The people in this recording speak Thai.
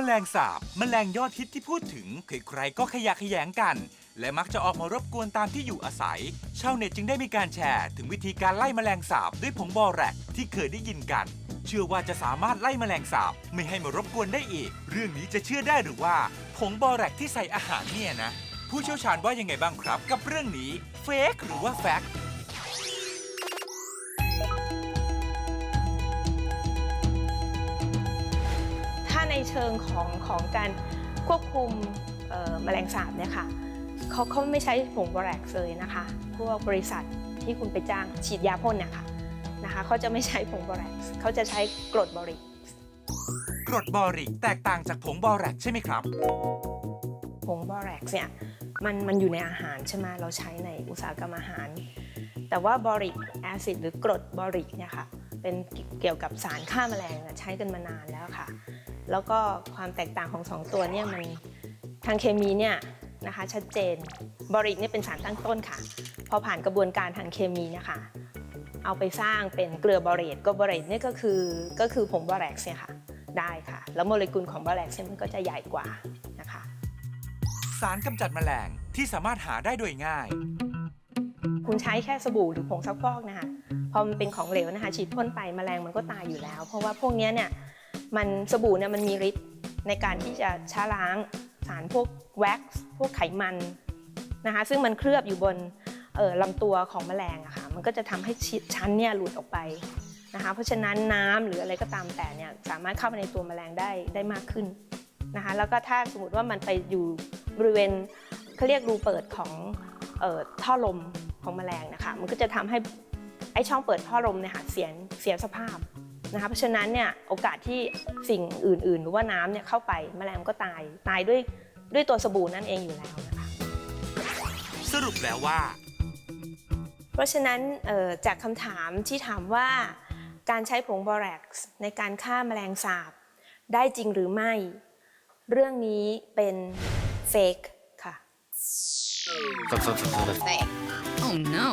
แมลงสาบแมลงยอดฮิตที่พูดถึงใครๆก็ขยะแขยงกัน และมักจะออกมารบกวนตามที่อยู่อาศัย ชาวเน็ตจึงได้มีการแชร์ ถึงวิธีการไล่แมลงสาบด้วยผงบอแรกที่เคยได้ยินกัน เชื่อว่าจะสามารถไล่แมลงสาบไม่ให้มารบกวนได้อีก เรื่องนี้จะเชื่อได้หรือว่าผงบอแรกที่ใส่อาหารเนี่ยนะ ผู้เชี่ยวชาญว่ายังไงบ้างครับ กับเรื่องนี้เฟกหรือว่าแฟก ในเชิงของของการควบคุมเอ่อแมลงสาบเนี่ยค่ะเขาเขาไม่ใช้ผงบอแรกซ์เลยนะคะพวกบริษัทที่คุณไปจ้างฉีดยาพ่นเนี่ยค่ะนะคะเขาจะไม่ใช้ผงบอแรกซ์เขาจะใช้กรดบอริกกรดบอริกแตกต่างจากผงบอแรกใช่ไหมครับผงบอแรกซ์เนี่ยมันมันอยู่ในอาหารใช่ไหมเราใช้ในอุตสาหกรรมอาหาร แต่ว่าบอริกแอซิดหรือกรดบอริกเนี่ยค่ะเป็นเกี่ยวกับสารฆ่าแมลงอะใช้กันมานานแล้วค่ะ แล้วก็ความแตกต่างของสองตัวเนี่ยมันทางเคมีเนี่ยนะคะชัดเจนบอริกเนี่ยเป็นสารตั้งต้นค่ะ พอผ่านกระบวนการทางเคมีเนะคะ เอาไปสร้างเป็นเกลือบอเรตก็บอเรตเนี่ยก็คือก็คือผงบอแรกซ์เนี่ยค่ะได้ค่ะ แล้วโมเลกุลของบอแรกซ์เนี่ยมันก็จะใหญ่กว่านะคะ สารกำจัดแมลงที่สามารถหาได้โดยง่าย คุณใช้แค่สบู่หรือผงซักฟอกนะคะพอมันเป็นของเหลวนะคะฉีดพ่นไปแมลงมันก็ตายอยู่แล้ว เพราะว่าพวกเนี้ยเนี่ย มันสบู่เนี่ยมันมีฤทธิ์ในการที่จะช้าล้างสารพวกแว็กซ์พวกไขมันนะคะซึ่งมันเคลือบอยู่บนเอ่อลำตัวของแมลงอะค่ะมันก็จะทำให้ชิชั้นเนี่ยหลุดออกไปนะคะเพราะฉะนั้นน้ำหรืออะไรก็ตามแต่เนี่ยสามารถเข้าไปในตัวแมลงได้ได้มากขึ้นนะคะแล้วก็ถ้าสมมติว่ามันไปอยู่บริเวณเขาเรียกรูเปิดของเอ่อท่อลมของแมลงนะคะมันก็จะทำให้ไอ้ช่องเปิดท่อลมเนี่ยค่ะเสียเสียสภาพ นะคะเพราะฉะนั้นเนี่ยโอกาสที่สิ่งอื่น ๆ หรือว่าน้ำเนี่ยเข้าไปแมลงก็ตายตายด้วยด้วยตัวสบู่นั่นเองอยู่แล้วนะคะสรุปแล้วว่า เพราะฉะนั้นเอ่อจากคำถามที่ถามว่าการใช้ผงบอแร็กซ์ในการฆ่าแมลงสาบ ได้จริงหรือไม่ เรื่องนี้เป็นเฟกค่ะ Oh no.